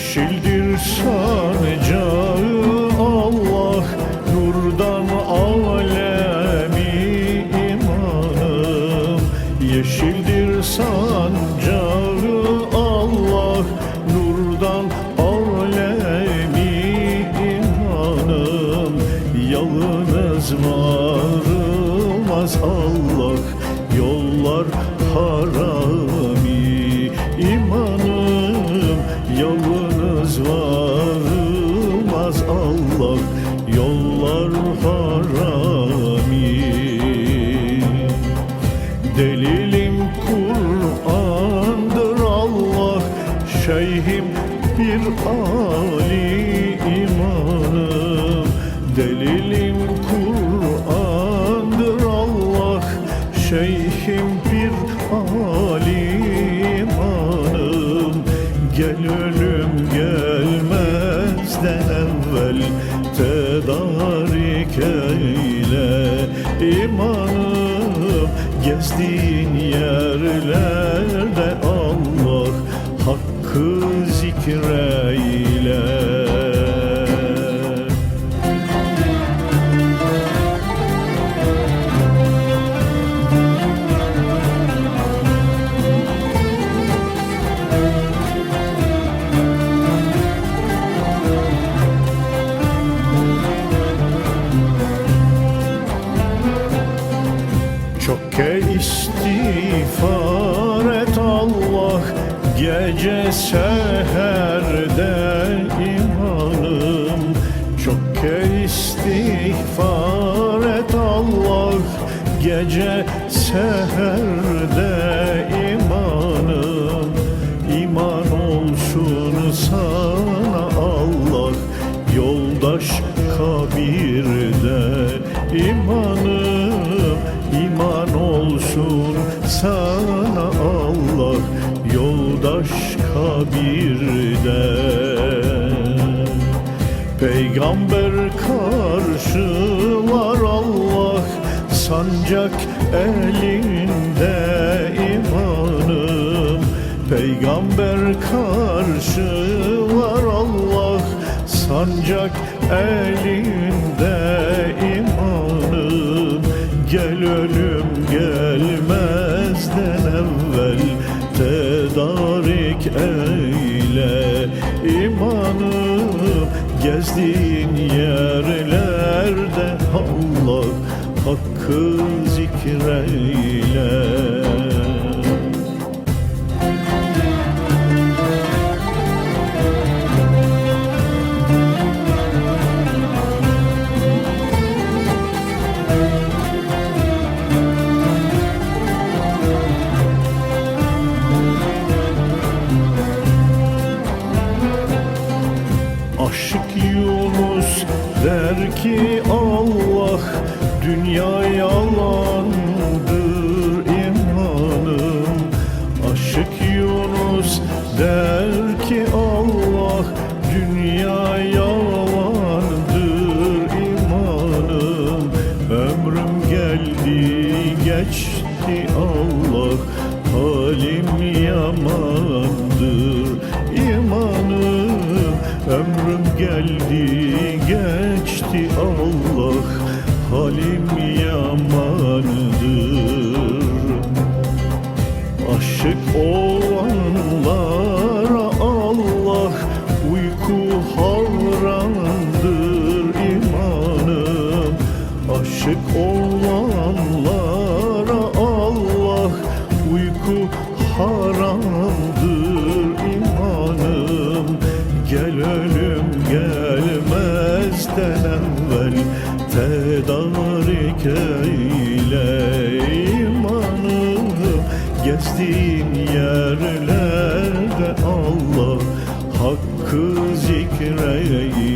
Yeşildir sarcağı Allah Nurdan alemi imanım. Yeşildir sancağı Allah Nurdan alemi imanım. Yalnız varılmaz Allah. Yollar harap Yollar harami. Delilim Kur'an'dır Allah Şeyhim bir Ali imanım Delilim Kur'an'dır Allah Şeyhim bir Ali imanım Gel ölüm evvel Tedarik eyle. İmanım Gezdiğin yerlerde istiğfar et Allah Gece seherde imanım. Çok ke istiğfar et Allah Gece seherde imanım. İman olsun sana Allah Yoldaş kabirde imanım kabirde Peygamber karşılar Allah Sancak elinde imanım. Peygamber karşılar Allah Sancak elinde imanım imanım Gezdiğin yerlerde Allah Hakkı zikreyle ki Allah dünya yalandır imanım. Aşık Yunus der ki Allah dünya yalandır imanım. Ömrüm geldi geçti Allah halim yamandır imanım. Ömrüm geldi geçti Allah halim yamandır Aşık olanlara Allah uyku haramdır imanım. Aşık olanlara gelmezden evvel tedarik eyle imanım Gezdiğin yerlerde Allah hakkı zikreyle